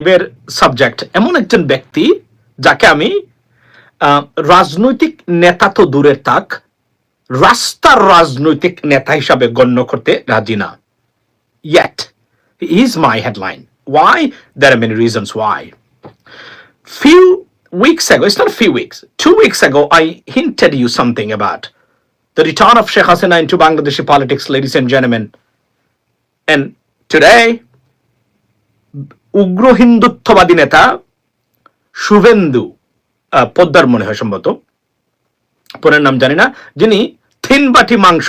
এর সাবজেক্ট এমন একজন ব্যক্তি যাকে আমি আহ, রাজনৈতিক নেতা তো দূরের থাক রাস্তার রাজনৈতিক নেতা হিসাবে গণ্য করতে রাজি না yet he is my headline why there are many reasons why few weeks ago it's not a few weeks two weeks ago i hinted you something about the return of Sheikh Hasina into Bangladeshi politics ladies and gentlemen and today উগ্র হিন্দুত্ববাদী নেতা শুভেন্দু আহ, পোদ্দার মনে হয় সম্ভবত। পরের নাম জানি না। যিনি তিন বাটি মাংস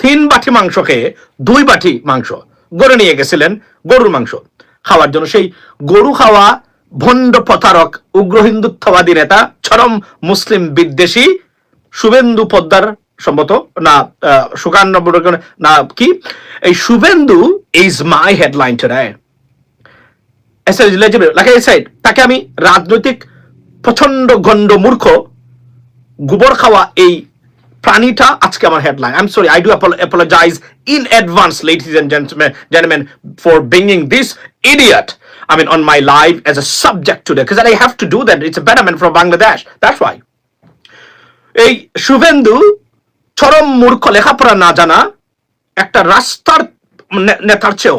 তিন বাটি মাংস খেয়ে দুই বাটি মাংস গড়ে নিয়ে গেছিলেন গরুর মাংস। খাওয়ার জন্য সেই গরু খাওয়া ভণ্ড প্রতারক উগ্র হিন্দুত্ববাদী নেতা চরম মুসলিম বিদ্বেষী শুভেন্দু পদ্মার সম্ভবত না সুকান্ন না কি? এই Suvendu is my headline today তাকে আমি রাজনৈতিক প্রচণ্ড গণ্ড মূর্খ গোবর খাওয়া এই প্রাণীটা আজকে আমার headline I am sorry I do apologize in advance ladies and gentleman gentleman for bringing this idiot I mean, on my live as a subject today, because I have to do that. It's a betterment from Bangladesh. That's why. এই শুভেন্দু চরম মূর্খ লেখাপড়া না জানা একটা রাস্তার নেতার চেয়েও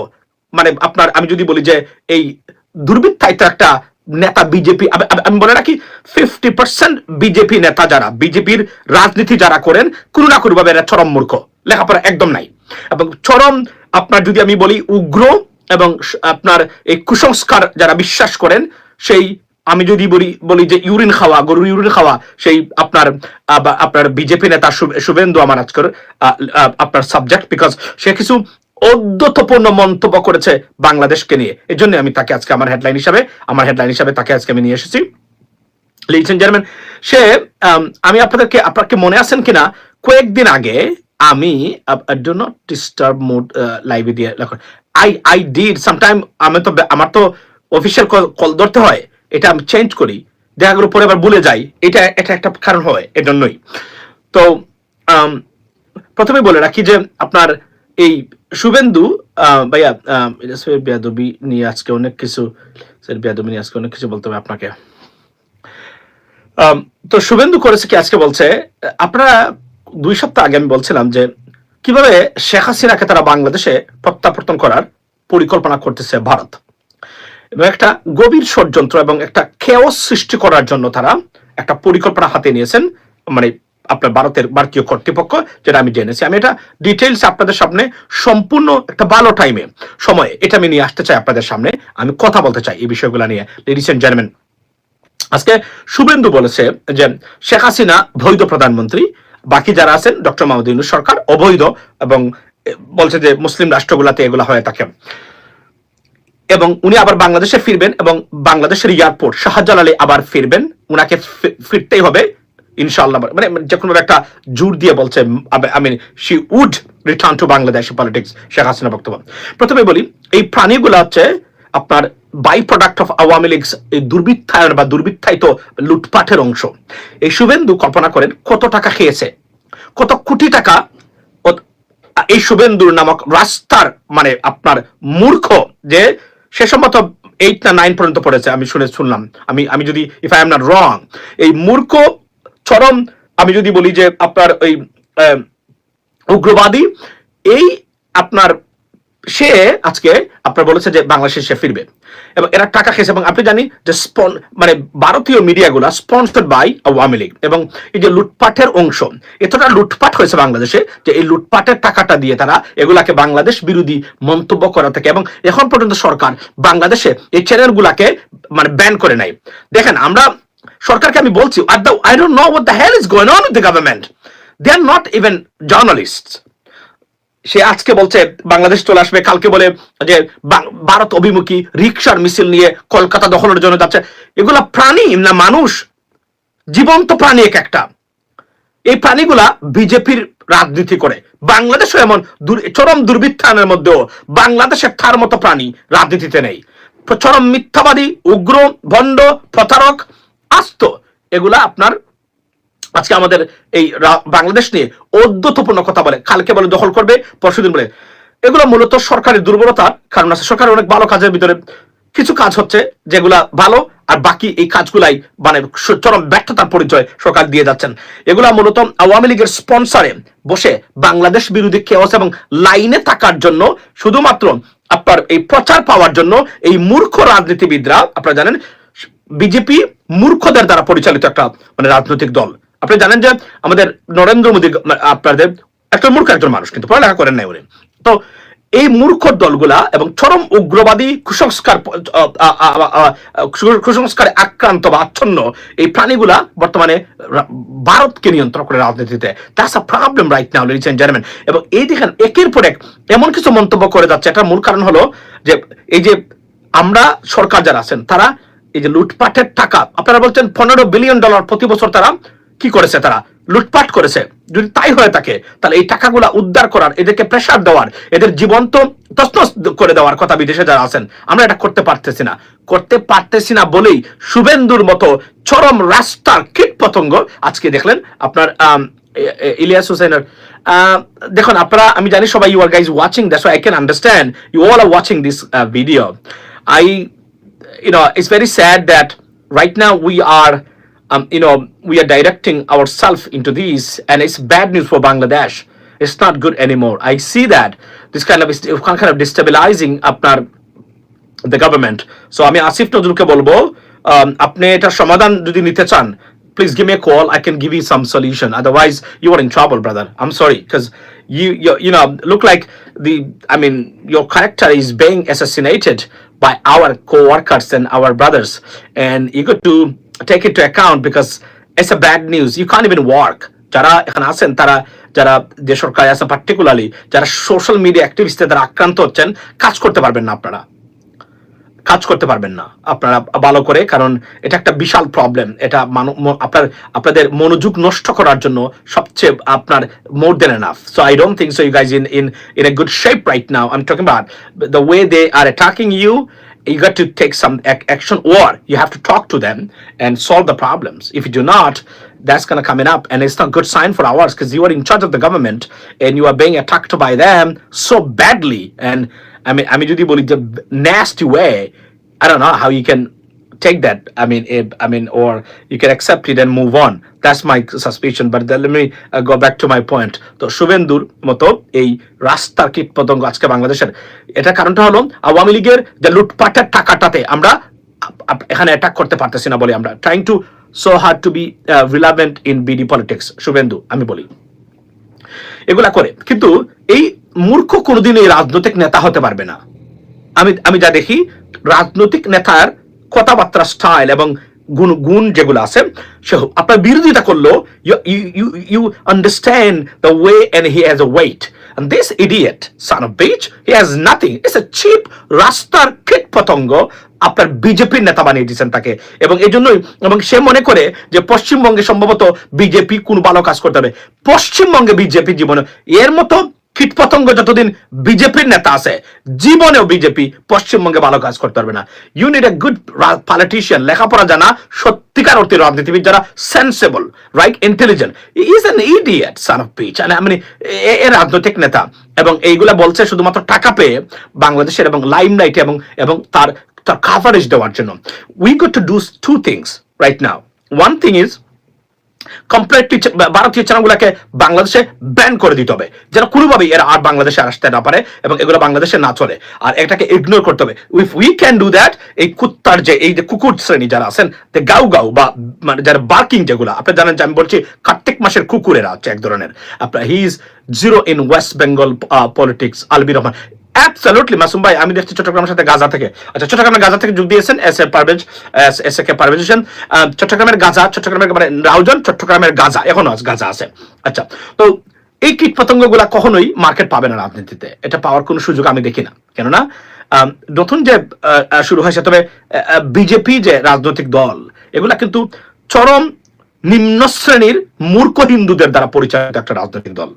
মানে আপনার আমি যদি বলি যে এই দুর্বৃত্তায়িত একটা নেতা বিজেপি আমি বলে রাখি ফিফটি পার্সেন্ট বিজেপি নেতা যারা বিজেপির রাজনীতি যারা করেন কোনো না কোনো ভাবে এরা চরম মূর্খ। লেখাপড়া একদম নাই। এবং চরম আপনার যদি আমি বলি উগ্র এবং আপনার এই কুসংস্কার যারা বিশ্বাস করেন সেই আমি যদি বলি বলি যে ইউরিন খাওয়া গরুর ইউরিন খাওয়া সেই আপনার আপনার বিজেপি নেতা শুভেন্দু আহ, আপনার সাবজেক্ট বিকজ সে কিছু অদ্যতপূর্ণ মন্তব্য করেছে বাংলাদেশকে নিয়ে। এই জন্য আমি তাকে আজকে আমার হেডলাইন হিসাবে আমার হেডলাইন হিসাবে তাকে আজকে আমি নিয়ে এসেছি। লেডিস এন্ড জেন্টলম্যান সে আম, আপনাদেরকে আপনাকে মনে আছেন কিনা? কয়েকদিন আগে আমি ডু নট ডিস্টার্ব মুড লাইভে দিয়ে আই আই ডিড সামটাইম আমি তো আমার তো অফিসিয়াল কল ধরতে হয় এটা আমি চেঞ্জ করি। দেখা গেলো পরে আবার ভুলে যাই এটা এটা একটা কারণ হয় এজন্যই। তো প্রথমে বলে রাখি যে আপনার এই শুভেন্দু ভাইয়া বেয়াদবি নিয়ে আজকে অনেক কিছু বেয়াদবি নিয়ে আজকে অনেক কিছু বলতে হবে আপনাকে। তো শুভেন্দু করেছে কি আজকে বলছে, আপনারা দুই সপ্তাহ আগে আমি বলছিলাম যে কীভাবে শেখ হাসিনাকে তারা বাংলাদেশে প্রত্যাবর্তন করার পরিকল্পনা করতেছে ভারত। এবং একটা গভীর ষড়যন্ত্র এবং একটা খেয়স সৃষ্টি করার জন্য তারা একটা পরিকল্পনা হাতে নিয়েছেন মানে আপনার ভারতের ভারতীয় কর্তৃপক্ষ, যেটা আমি জেনেছি। আমি এটা ডিটেলস আপনাদের সামনে সম্পূর্ণ একটা ভালো টাইমে সময়ে এটা আমি নিয়ে আসতে চাই আপনাদের সামনে। আমি কথা বলতে চাই এই বিষয়গুলো নিয়ে। লেডিস এন্ড জেন্টলম্যান আজকে শুভেন্দু বলেছে যে শেখ হাসিনা বৈধ প্রধানমন্ত্রী, বাকি যারা আছেন, ডক্টর মাহমুদ ইউনুস সরকার অবৈধ এবং বলছে যে মুসলিম রাষ্ট্রগুলাতে এগুলো হয়ে থাকে। এবং উনি আবার বাংলাদেশে ফিরবেন এবং বাংলাদেশের এয়ারপোর্ট শাহজালালে আবার ফিরবেন। উনাকে ফিরতেই হবে। ইনশাআল্লাহ মানে যে কোনো একটা জোর দিয়ে বলছে I mean she would return to Bangladesh politics Sheikh Hasina বক্তব্য। প্রথমে বলি, এই প্রাণীগুলো হচ্ছে আপনার by product of Awami League দুর্বৃত্তায়ন বা দুর্বৃত্তায়িত লুটপাটের অংশ। এই শুভেন্দু কল্পনা করেন কত টাকা খেয়েছে, কত কোটি টাকা এই শুভেন্দুর নামক রাস্তার মানে আপনার মূর্খ যে সে সম্ভবত এইট না নাইন পর্যন্ত পড়েছে, আমি শুনে শুনলাম। আমি আমি যদি if I am not wrong এই মূর্খ চরম, আমি যদি বলি যে আপনার ওই উগ্রবাদী, এই আপনার, সে আজকে আপনার বলেছে যে বাংলাদেশে সে ফিরবে। এবং এরা টাকা খেয়েছে। এবং আপনি জানি যে স্পন মানে ভারতীয় মিডিয়াগুলো স্পন্সর্ড বাই আওয়ামী লীগ। এবং এই যে লুটপাটের অংশ, এতটা লুটপাট হয়েছে বাংলাদেশে যে এই লুটপাটের টাকাটা দিয়ে তারা এগুলাকে বাংলাদেশ বিরোধী মন্তব্য করা থাকে এবং এখন পর্যন্ত সরকার বাংলাদেশে এই চ্যানেলগুলাকে মানে ব্যান করে নাই। দেখেন, আমরা সরকারকে আমি বলছি I don't know what the hell is going on the government they are not even journalist সে আজকে বলছে, বাংলাদেশ চলে আসবে, কালকে বলে যে ভারত অভিমুখী রিক্সার মিছিল নিয়ে কলকাতা দখলের জন্য যাচ্ছে। এগুলা প্রাণী না মানুষ? জীবন্ত প্রাণী এক একটা। এই প্রাণীগুলা বিজেপির রাজনীতি করে। বাংলাদেশও এমন চরম দুর্বৃত্তায়নের মধ্যেও বাংলাদেশের তার মতো প্রাণী রাজনীতিতে নেই। চরম মিথ্যাবাদী, উগ্র, ভণ্ড, প্রতারক আস্ত এগুলা আপনার আজকে আমাদের এই বাংলাদেশ নিয়ে অদ্যতপূর্ণ কথা বলে, কালকে বলে, দখল করবে, পরশুদিন বলে। এগুলো মূলত সরকারের দুর্বলতা কারণ আছে। সরকার অনেক ভালো কাজের ভিতরে কিছু কাজ হচ্ছে যেগুলা ভালো, আর বাকি এই কাজগুলাই মানে চরম ব্যর্থতার পরিচয় সরকার দিয়ে যাচ্ছেন। এগুলা মূলত আওয়ামী লীগের স্পন্সরে বসে বাংলাদেশ বিরোধী কেওস এবং লাইনে থাকার জন্য শুধুমাত্র আপনার এই প্রচার পাওয়ার জন্য এই মূর্খ রাজনীতিবিদরা, আপনারা জানেন বিজেপি মূর্খদের দ্বারা পরিচালিত একটা মানে রাজনৈতিক দল। আপনি জানেন যে আমাদের নরেন্দ্র মোদী আপনাদের একটা মূর্খ একজন মানুষ, কিন্তু পড়ালেখা করেন নাই উনি। তো এই মূর্খ দলগুলা এবং চরম উগ্রবাদী, কুসংস্কার কুসংস্কারে আক্রান্ত বা আচ্ছন্ন এই প্রাণীগুলা বর্তমানে ভারতকে নিয়ন্ত্রণ করে রাজনীতিতে। That's a problem right now ladies and gentleman এবং এই দেখেন, একের পর এক এমন কিছু মন্তব্য করে যাচ্ছে। এটার মূল কারণ হলো যে, এই যে আমরা সরকার যারা আছেন, তারা এই যে লুটপাটের টাকা, আপনারা বলছেন পনেরো বিলিয়ন ডলার প্রতি বছর তারা কি করেছে তারা? লুটপাট করেছে। যদি তাই হয়ে থাকে তাহলে এই টাকাগুলা উদ্ধার করার, এদেরকে প্রেসার দেওয়ার, এদের জীবন্ত তসনস করে দেওয়ার কথা বিদেশে যারা আছেন, আমরা এটা করতে পারতেছি না। করতে পারতেছি না বলেই শুভেন্দুর মতো চরম রাস্তার কীট পতঙ্গ আজকে দেখলেন আপনার ইলিয়াস হুসেনের দেখুন, আপনারা, আমি জানি সবাই you are guys watching that's I can understand you all are watching this video I you know, it's very sad that right now we are, um, you know, we are directing ourselves into these, and it's bad news for Bangladesh. It's not good anymore. I see that this kind of is kind of destabilizing আপনার the government. So আমি আসিফ নজরুলকে বলবো um, আপনি এটার সমাধান যদি নিতে চান please give me a call i can give you some solution otherwise you are in trouble brother i'm sorry because you, you you know look like the i mean your character is being assassinated by our co-workers and our brothers and you got to take it to account because it's a bad news you can't even work যারা এখানে আছেন তারা যারা যে সরকারে আছেন particularly যারা social media অ্যাক্টিভিস্টে তারা আক্রান্ত হচ্ছেন কাজ করতে পারবেন না আপনারা কাজ করতে পারবেন না আপনারা ভালো করে কারণ এটা একটা বিশাল প্রবলেম এটা আপনার আপনাদের মনোযোগ নষ্ট করার জন্য সবচেয়ে আপনার more than enough so I don't think so you guys in in in a good shape right now I talking about the way they are attacking you you got take some ac- action or you have to talk to them and solve the problems if you do not that's going to in up and it's not good sign for ours because you are in charge of the government and you are being attacked by them so badly and i mean যদি বলি যে nasty way i don't know how you can take that. I mean if, i mean or you can accept it and move on. That's my suspicion but then let me uh, go back to my point. তো শুভেন্দুর মতো এই রাস্তার কীট পতঙ্গ আজকে বাংলাদেশের এটা কারণটা হলো আওয়ামী লীগের যে লুটপাটের টাকাটাতে আমরা এখানে অ্যাটাক করতে পারতেছি না বলে আমরা trying to so hard to be relevant in BD politics Suvendu আমি বলি। এগুলা করে। কিন্তু এই মূর্খ কোনোদিন এই রাজনৈতিক নেতা হতে পারবে না। আমি আমি যা দেখি রাজনৈতিক নেতার কথাবার্তা স্টাইল এবং গুণ গুণ যেগুলো আছে সে আপনার বিরোধিতা করল you you understand the way and he has a weight And this idiot, son of bitch, he has nothing. It's a cheap রাস্তার কীট পতঙ্গ আপনার বিজেপির নেতা বানিয়ে দিয়েছেন তাকে। এবং এই জন্যই এবং সে মনে করে যে পশ্চিমবঙ্গে সম্ভবত বিজেপি কোন ভালো কাজ করতে হবে পশ্চিমবঙ্গে বিজেপি জীবনে এর মতো কীটপতঙ্গ যতদিন বিজেপির নেতা আছে, জীবনেও বিজেপি পশ্চিমবঙ্গে ভালো কাজ করতে পারবে না। You need a good politician লেখাপড়া জানা সত্যিকার অর্থে রাজনীতিবিদ যারা sensible right intelligent is an idiot son of bitch মানে এ- রাজনৈতিক নেতা। এবং এইগুলা বলছে শুধুমাত্র টাকা পেয়ে বাংলাদেশের এবং লাইমলাইট এবং এবং তার তার কাভারেজ দেওয়ার জন্য। We got to do two things right now one thing is completely ভারতীয় চ্যানেলগুলোকে বাংলাদেশে ব্যান করে দিতে হবে। যেন কোনোভাবেই এরা আর বাংলাদেশে আসতে না পারে এবং এগুলো বাংলাদেশে না চলে। আর এটাকে ইগনোর করতে হবে। উইফ উই ক্যান ডু দ্যাট এই কুত্তার যে, এই যে কুকুর শ্রেণি যারা আছেন যে গাউ গাউ বা মানে যারা বার্কিং যেগুলো, আপনি জানেন যে আমি বলছি কার্তিক মাসের কুকুরেরা হচ্ছে এক ধরনের। আপনার he is zero in West Bengal politics Albi Rahman. Absolutely Masum ভাই আমি দেখছি চট্টগ্রামের সাথে গাজা থেকে। আচ্ছা চট্টগ্রামের গাজা থেকে যোগ দিয়েছেন S A Parvez S A K Parvez Hossain চট্টগ্রামের গাজা, চট্টগ্রামের মানে রাউজান, চট্টগ্রামের গাজা, এখনও গাজা আছে। আচ্ছা তো এই কীট পতঙ্গগুলা কখনোই মার্কেট পাবে না রাজনীতিতে। এটা পাওয়ার কোনো সুযোগ আমি দেখি না। কেননা নতুন যে শুরু হয়েছে, তবে বিজেপি যে রাজনৈতিক দল, এগুলা কিন্তু চরম নিম্ন শ্রেণির মূর্খ হিন্দুদের দ্বারা পরিচালিত একটা রাজনৈতিক দল।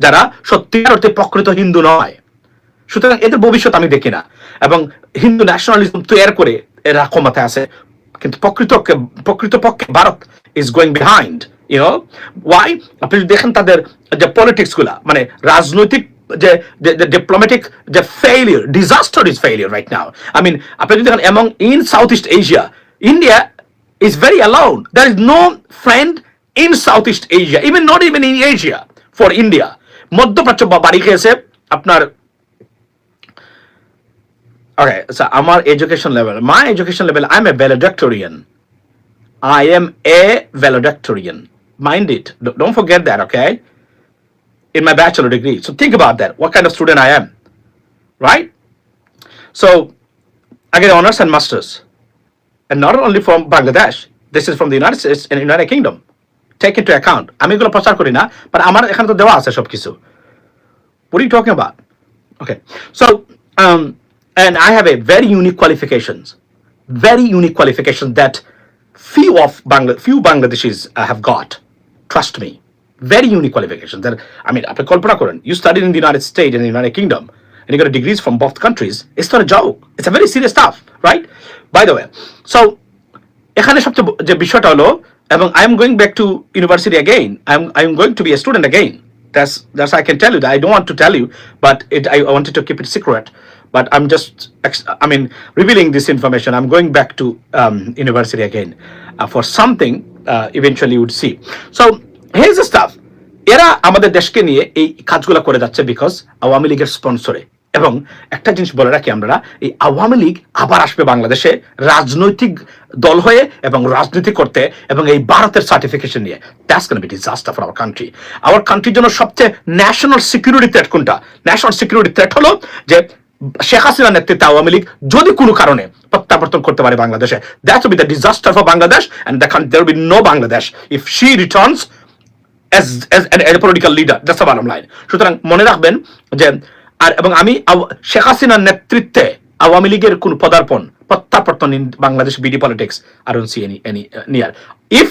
যারা সত্যিকার অর্থে প্রকৃত হিন্দু নয়। সুতরাং এদের ভবিষ্যৎ আমি দেখি না। এবং হিন্দু ন্যাশনালিজম তৈরি করে এরা ক্ষমতায় আছে। কিন্তু প্রকৃতকে প্রকৃতপক্ষে Bharat is going behind you know why আপনি যদি দেখেন তাদের যে পলিটিক্সগুলা মানে রাজনৈতিক যে আপনি যদি দেখেন এমন South East Asia India is very alone there is no friend in East Asia even not even Asia for India মধ্যপ্রাচ্য বা আপনার Okay, so আমার education level, my education level, I'm a valedictorian. I am a valedictorian. Mind it. Don't don't forget that, okay? In my bachelor degree. So think about that. What kind of student I am. Right? So I get honors and masters. And not only from Bangladesh. This is from the United States and United Kingdom. Take into account. আমি এগুলো প্রচার করি না, but আমার এখানে তো দেওয়া আছে সব কিছু। What are you talking about? Okay. So, um, and I have a very unique qualifications, very unique qualifications that few of Bangla, few Bangladeshis uh, have got. Trust me, very unique qualifications. That I mean, আপনি কল্পনা করেন, you studied in the United States and the United Kingdom, and you got degrees from both countries. It's not a joke. It's a very serious stuff, right? By the way, so এখানে সবচেয়ে ব- যে বিষয়টা হলো এবং I am going back to university again I am I am going to be a student again that's that's I can tell you that I don't want to tell you but it I wanted to keep it secret but I'm just, I mean, revealing this information. I'm going back to um, university again uh, for something uh, eventually you would see. So here's the stuff. এরা আমাদের দেশকে নিয়ে এই কাজগুলো করে যাচ্ছে because Awami লীগের স্পন্সরে এবং একটা জিনিস বলে রাখি আমরা এই আওয়ামী লীগ আবার আসবে বাংলাদেশে রাজনৈতিক দল হয়ে এবং রাজনীতি করতে এবং এই ভারতের সার্টিফিকেশন নিয়ে that's gonna be disaster for our country our কান্ট্রির জন্য সবচেয়ে ন্যাশনাল সিকিউরিটি থ্রেট কোনটা ন্যাশনাল সিকিউরিটি থ্রেট হলো যে শেখ হাসিনার নেতৃত্বে আওয়ামী লীগ যদি কোনো কারণে প্রত্যাবর্তন করতে পারে বাংলাদেশে that be the disaster for Bangladesh and there be no Bangladesh if she returns as an, as a political leader that's the line সুতরাং মনে রাখবেন যে আর এবং আমি শেখ হাসিনার নেতৃত্বে আওয়ামী লীগের কোন পদার্পণ প্রত্যাবর্তন in Bangladesh BD politics any any uh, near if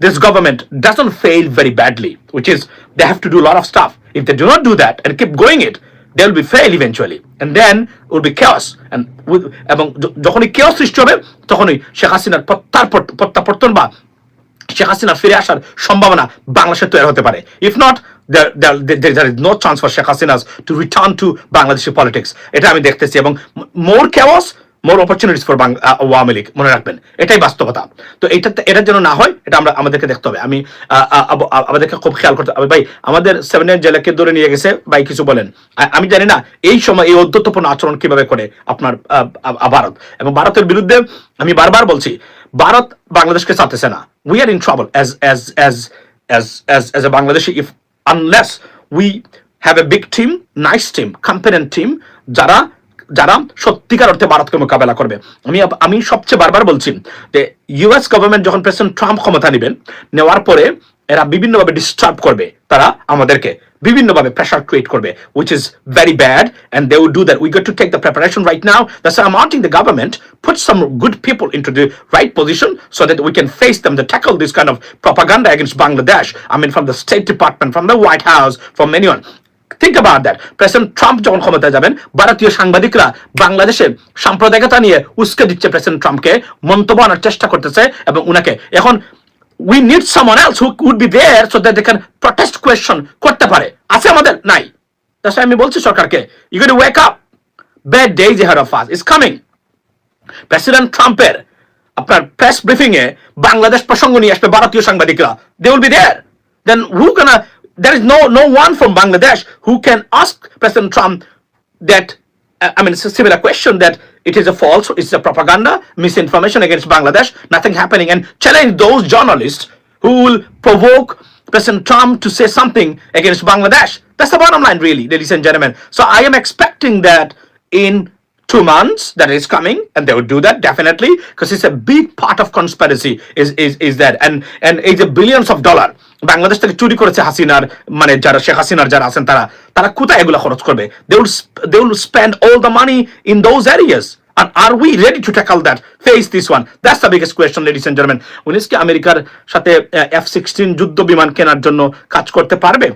this government doesn't fail very badly which is they have to do a lot of stuff if they do not do that and keep going it they will be fail then it will be chaos. And with, এবং যখনই chaos সৃষ্টি হবে, তখনই শেখ হাসিনার প্রত্যাবর্তন বা শেখ হাসিনা ফিরে আসার সম্ভাবনা বাংলাদেশে তৈরি হতে পারে। If not there is no chance for Sheikh to to return to Bangladeshi politics এটা আমি দেখতেছি এবং more chaos more opportunities for Awami League মনে রাখবেন। এটাই বাস্তবতা। তো এটা এটার জন্য না হয়, এটা আমরা আমাদেরকে দেখতে হবে। আমি আমাদেরকে খুব খেয়াল করতে হবে। ভাই, আমাদের সেভেনের জেলাকে ধরে নিয়ে গেছে। ভাই, কিছু বলেন। আমি জানি না, এই সময় এই অধ্যত্বপূর্ণ আচরণ কীভাবে করে আপনার ভারত। এবং ভারতের বিরুদ্ধে আমি বারবার বলছি, ভারত বাংলাদেশকে চাচ্ছে না। We are in trouble as as as as as as a Bangladeshi if unless we have a big team nice team competent team যারা যারা সত্যিকার অর্থে ভারতকে মোকাবেলা করবে আমি আমি সবচেয়ে বারবার বলছি যে ইউএস গভর্নমেন্ট যখন প্রেসিডেন্ট ট্রাম্প ক্ষমতা নেবেন নেওয়ার পরে এরা বিভিন্নভাবে ডিস্টার্ব করবে তারা আমাদেরকে বিভিন্নভাবে প্রেশার ক্রিয়েট করবে which is very bad and they would do that we get to take the preparation right now that's I am asking the government put some good people into the right position so that we can face them to tackle this kind of propaganda against Bangladesh. I mean, from the State Department, from the White House, from anyone. Think about that President Trump যখন ক্ষমতায় যাবেন, ভারতীয় সাংবাদিকরা বাংলাদেশে সাম্প্রদায়িকতা নিয়ে উস্কে দিচ্ছে president ট্রাম্পকে মন্তব্য আনার চেষ্টা করতেছে এবং উনাকে। এখন we need someone else who would be there so that they can protest question করতে পারে। আছে আমাদের? নাই। তার আমি বলছি সরকারকে you get wake up bad days head of us is coming President ট্রাম্পের আপনার প্রেস ব্রিফিং এ বাংলাদেশ প্রসঙ্গ নিয়ে আসবে ভারতীয় সাংবাদিকরা। They will be there then who can there is no no one from Bangladesh who can ask President Trump that uh, I mean it's a similar question that it is a false it's a propaganda misinformation against Bangladesh nothing happening and challenge those journalists who will provoke President Trump to say something against Bangladesh. That's the bottom line really ladies and gentlemen. So I am expecting that in two months that is coming and they would do that definitely because it's a big part of conspiracy is is is that and and it's a billions of dollar Bangladesh থেকে চুরি করেছে হাসিনার মানে যারা শেখ হাসিনার যারা আছেন তারা তারা কোথায় এগুলো খরচ করবে they will they will spend all the money in those areas And are we ready to tackle that? Face this one. That's the biggest question, ladies and gentlemen. উনিশ কি আমেরিকার সাথে এফ সিক্সটিন যুদ্ধ বিমান কেনার জন্য কাজ করতে পারবে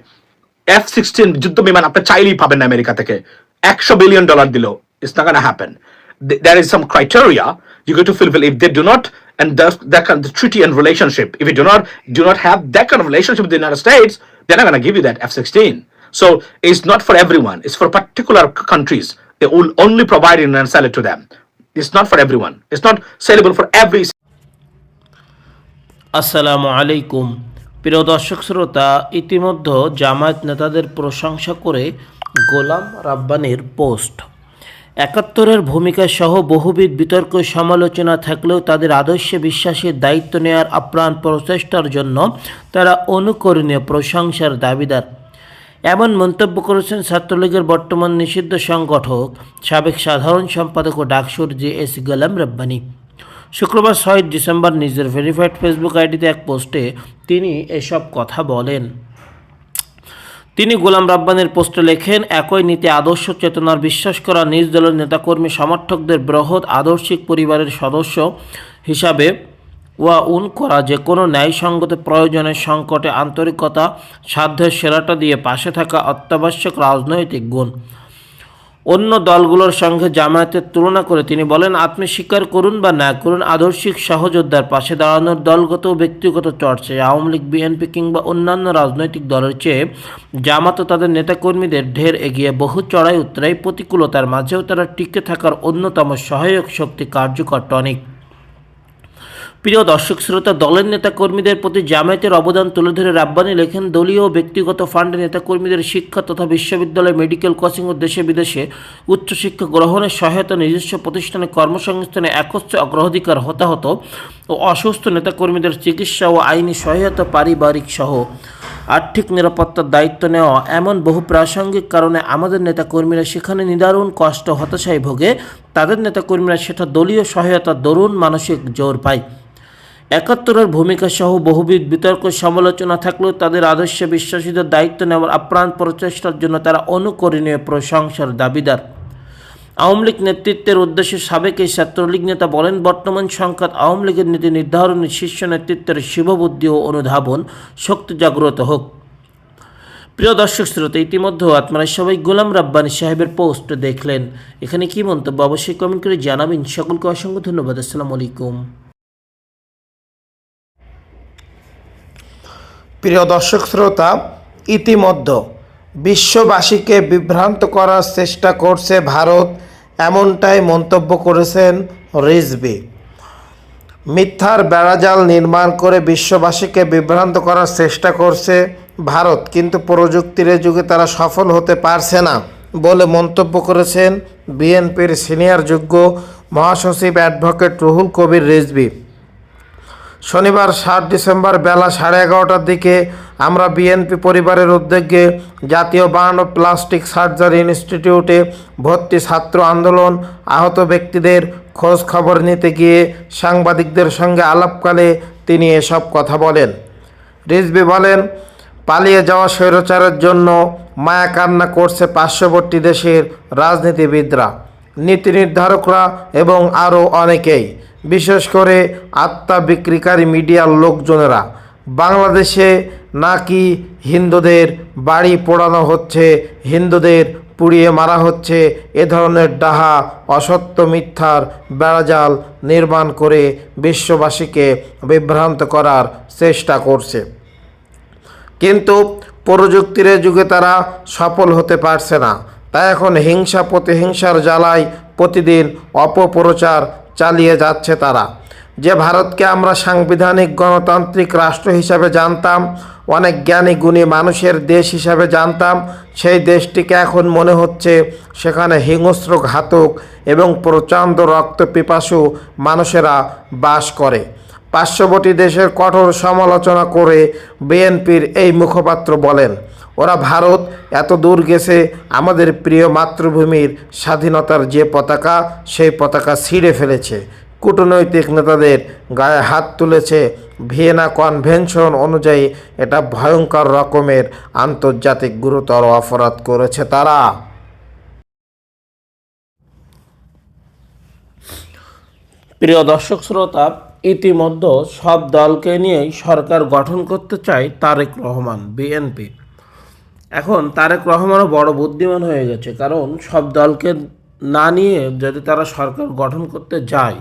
এফ সিক্সটিন যুদ্ধ বিমান আপনি চাইলেই পাবেন আমেরিকা থেকে একশো বিলিয়ন ডলার দিল it's not gonna happen there is some criteria you get to fulfill if they do not and that, that kind of the treaty and relationship if you do not do not have that kind of relationship with the united states they're not going to give you that f-16 So it's not for everyone. It's for particular countries. They will only provide it and sell it to them. It's not for everyone. It's not sellable for every আসসালামু আলাইকুম প্রিয় দর্শক শ্রোতা ইতিমধ্যে জামায়াত নেতাদের প্রশংসা করে গোলাম রাব্বানির post একাত্তরের ভূমিকা সহ বহুবিধ বিতর্ক সমালোচনা থাকলেও তাদের আদর্শে বিশ্বাসের দায়িত্ব নেওয়ার আপ্রাণ প্রচেষ্টার জন্য তারা অনুকরণীয় প্রশংসার দাবিদার। এমন মন্তব্য করেছেন ছাত্রলীগের বর্তমান নিষিদ্ধ সংগঠক, সাবেক সাধারণ সম্পাদক ও ডাকসুর জে এস গোলাম রব্বানি। শুক্রবার ছয় ডিসেম্বর নিজের ভেরিফাইড ফেসবুক আইডিতে এক পোস্টে তিনি এসব কথা বলেন। তিনি গোলাম রাব্বানের পোস্টে লেখেন, একই নীতি আদর্শ চেতনার বিশ্বাস করা নিজ দলের নেতাকর্মী সমর্থকদের বৃহৎ আদর্শিক পরিবারের সদস্য হিসাবে ওয়া উন করা যে কোনো ন্যায়সঙ্গত প্রয়োজনের সংকটে আন্তরিকতা, সাধ্যের সেরাটা দিয়ে পাশে থাকা অত্যাবশ্যক রাজনৈতিক গুণ। অন্য দলগুলোর সঙ্গে জামায়াতের তুলনা করে তিনি বলেন, আপনি স্বীকার করুন বা না করুন, আদর্শিক সহযোদ্ধার পাশে দাঁড়ানোর দলগত ও ব্যক্তিগত চর্চায় আওয়ামী লীগ, বিএনপি কিংবা অন্যান্য রাজনৈতিক দলের চেয়ে জামাত তাদের নেতাকর্মীদের ঢের এগিয়ে বহু চড়াই উত্তরাই প্রতিকূলতার মাঝেও তারা টিকে থাকার অন্যতম সহায়ক শক্তি কার্যকর টনিক। প্রিয় দর্শক শ্রোতা, দলের নেতাকর্মীদের প্রতি জামায়াতের অবদান তুলে ধরে রাব্বানি লেখেন, দলীয় ও ব্যক্তিগত ফান্ডে নেতাকর্মীদের শিক্ষা তথা বিশ্ববিদ্যালয় মেডিকেল কোচিং ও দেশে বিদেশে উচ্চশিক্ষা গ্রহণের সহায়তা নিজস্ব প্রতিষ্ঠানে কর্মসংস্থানে একত্রে অগ্রাধিকার, হতাহত ও অসুস্থ নেতাকর্মীদের চিকিৎসা ও আইনি সহায়তা পারিবারিক সহ আর্থিক নিরাপত্তার দায়িত্ব নেওয়া এমন বহু প্রাসঙ্গিক কারণে আমাদের নেতাকর্মীরা সেখানে নিদারুণ কষ্ট, হতাশায় ভোগে। তাদের নেতাকর্মীরা সেটা দলীয় সহায়তা দরুণ মানসিক জোর পায়। একাত্তরের ভূমিকা সহ বহুবিধ বিতর্ক, সমালোচনা থাকলেও তাদের আদর্শে বিশ্বাসীদের দায়িত্ব নেওয়ার আপ্রাণ প্রচেষ্টার জন্য তারা অনুকরণীয় প্রশংসার দাবিদার। আওয়ামী লীগ নেতৃত্বের উদ্দেশ্যে সাবেক এই ছাত্রলীগ নেতা বলেন, বর্তমান সংখ্যাত আওয়ামী লীগের নীতি নির্ধারণী শীর্ষ নেতৃত্বের শিববুদ্ধি ও অনুধাবন শক্তি জাগ্রত হোক। প্রিয় দর্শক শ্রোতা ইতিমধ্যে আপনারা সবাই গোলাম রাব্বানি সাহেবের পোস্ট দেখলেন। এখানে কি মন্তব্য? অবশ্যই কমেন্ট করে জানাবেন। সকলকে অসংখ্য ধন্যবাদ। আসসালামু আলাইকুম। প্রিয় দর্শক শ্রোতা, ইতিমধ্যে বিশ্ববাসীকে বিভ্রান্ত করার চেষ্টা করছে ভারত, এমনটাই মন্তব্য করেছেন রিজবি মিথ্যার বেড়াজাল নির্মাণ করে বিশ্ববাসীকে বিভ্রান্ত করার চেষ্টা করছে ভারত, কিন্তু প্রযুক্তির যুগে তারা সফল হতে পারছে না বলে মন্তব্য করেছেন বিএনপির সিনিয়র যোগ্য মহাসচিব অ্যাডভোকেট রুহুল কবির রিজবি শনিবার সাত ডিসেম্বর বেলা সাড়ে এগারোটার দিকে আমরা বিএনপি পরিবারের উদ্যোগে জাতীয় বার্ন ও প্লাস্টিক সার্জারি ইনস্টিটিউটে ভর্তি ছাত্র আন্দোলন, আহত ব্যক্তিদের খোঁজ খবর নিতে গিয়ে সাংবাদিকদের সঙ্গে আলাপকালে তিনি এসব কথা বলেন। রিজবি বলেন, পালিয়ে যাওয়া স্বৈরাচারের জন্য মায়া কান্না করছে পার্শ্ববর্তী দেশের রাজনীতিবিদরা। নীতি নির্ধারকরা এবং আরও অনেকেই। বিশেষ করে আত্মা বিক্রিকারী মিডিয়ার লোকজনেরা। বাংলাদেশে নাকি হিন্দুদের বাড়ি পোড়ানো হচ্ছে, হিন্দুদের পুড়িয়ে মারা হচ্ছে, এ ধরনের ডাহা, অসত্য মিথ্যার বেড়াজাল নির্মাণ করে বিশ্ববাসীকে বিভ্রান্ত করার চেষ্টা করছে। কিন্তু প্রযুক্তির যুগে তারা সফল হতে পারছে না। তাই এখন হিংসা প্রতিহিংসার জ্বালায় প্রতিদিন অপপ্রচার চালিয়ে যাচ্ছে তারা। যে ভারতকে আমরা সাংবিধানিক গণতান্ত্রিক রাষ্ট্র হিসাবে জানতাম, অনেক জ্ঞানী গুণী মানুষের দেশ হিসাবে জানতাম, সেই দেশটিকে এখন মনে হচ্ছে সেখানে হিংস্র ঘাতক এবং প্রচণ্ড রক্ত পিপাসু মানুষেরা বাস করে। পার্শ্ববর্তী দেশের কঠোর সমালোচনা করে বিএনপির এই মুখপাত্র বলেন ওরা ভারত এত দূর গেছে, আমাদের প্রিয় মাতৃভূমির স্বাধীনতার যে পতাকা, সেই পতাকা ছিঁড়ে ফেলেছে। কূটনৈতিক নেতাদের গায়ে হাত তুলেছে ভিয়েনা কনভেনশন অনুযায়ী এটা ভয়ঙ্কর রকমের আন্তর্জাতিক গুরুতর অপরাধ করেছে তারা। প্রিয় দর্শক শ্রোতা, ইতিমধ্যে সব দলকে নিয়েই সরকার গঠন করতে চায় তারেক রহমান, বিএনপি। এখন তারেক রহমানও বড় বুদ্ধিমান হয়ে গেছে, কারণ সব দলকে না নিয়ে যদি তারা সরকার গঠন করতে যায়,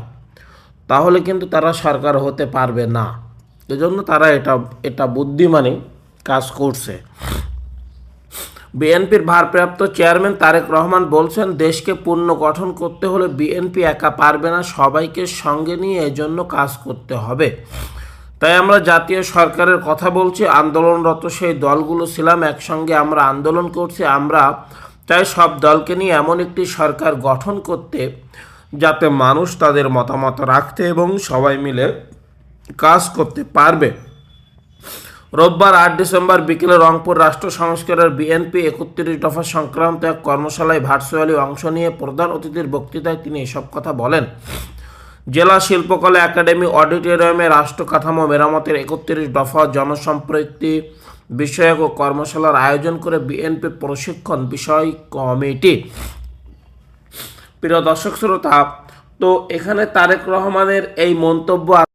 তাহলে কিন্তু তারা সরকার হতে পারবে না। এজন্য তারা এটা এটা বুদ্ধিমানে কাজ করছে। বিএনপির ভারপ্রাপ্ত চেয়ারম্যান তারেক রহমান বলছেন, দেশকে পুনর্গঠন করতে হলে বিএনপি একা পারবে না, সবাইকে সঙ্গে নিয়ে এজন্য কাজ করতে হবে। তাই আমরা জাতীয় সরকারের কথা বলছি, আন্দোলনরত সেই দলগুলো ছিলাম, একসঙ্গে আমরা আন্দোলন করছি, আমরা চাই সব দলকে নিয়ে এমন একটি সরকার গঠন করতে, যাতে মানুষ তাদের মতামত রাখতে এবং সবাই মিলে কাজ করতে পারবে। রোববার আট ডিসেম্বর বিকেলে রংপুর রাষ্ট্র সংস্কারের বিএনপি একত্রিশ দফা সংক্রান্ত এক কর্মশালায় ভার্চুয়ালি অংশ নিয়ে প্রধান অতিথির বক্তৃতায় তিনি এসব কথা বলেন। জেলা শিল্পকলা একাডেমি অডিটোরিয়ামে রাষ্ট্র কাঠামো মেরামতের একত্রিশ দফা জনসম্পৃক্তি বিষয়ক ও কর্মশালার আয়োজন করে বিএনপি প্রশিক্ষণ বিষয় কমিটি। প্রিয় দর্শক শ্রোতা, তো এখানে তারেক রহমানের এই মন্তব্য